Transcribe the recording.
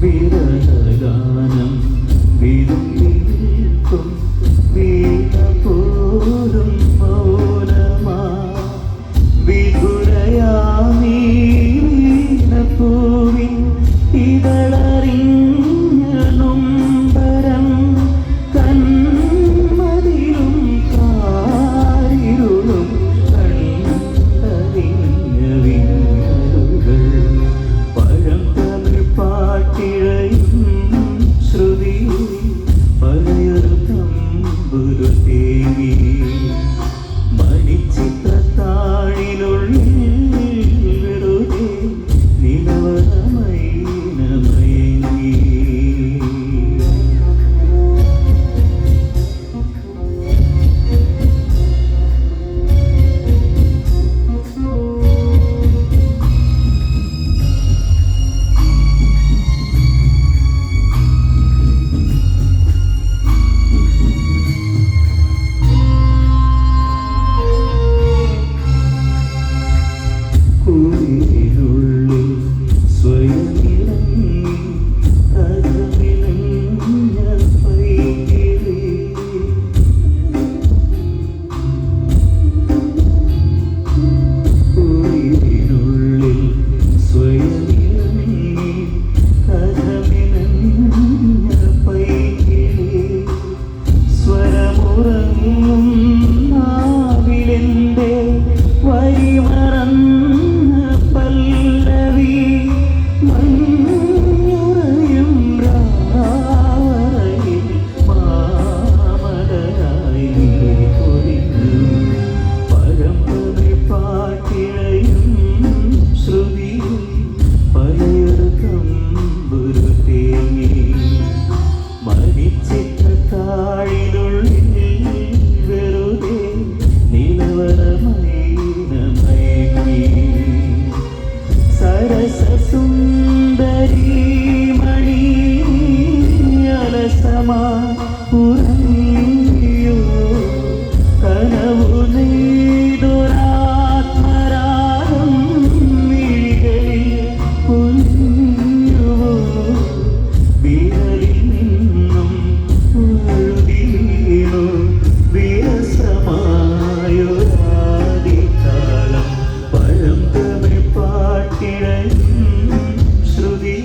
വിരഹഗാനം വിരുമ്പി Amy. പുറയോ കനവു നീതൊരാത്മരാഗം പുലിയുവോ വിരലിൽ നിന്നും ഉഴുതിയോ വിരസമായൊരാടിത്താളം പഴം തമിഴ് പാട്ടിടയും ശ്രുതി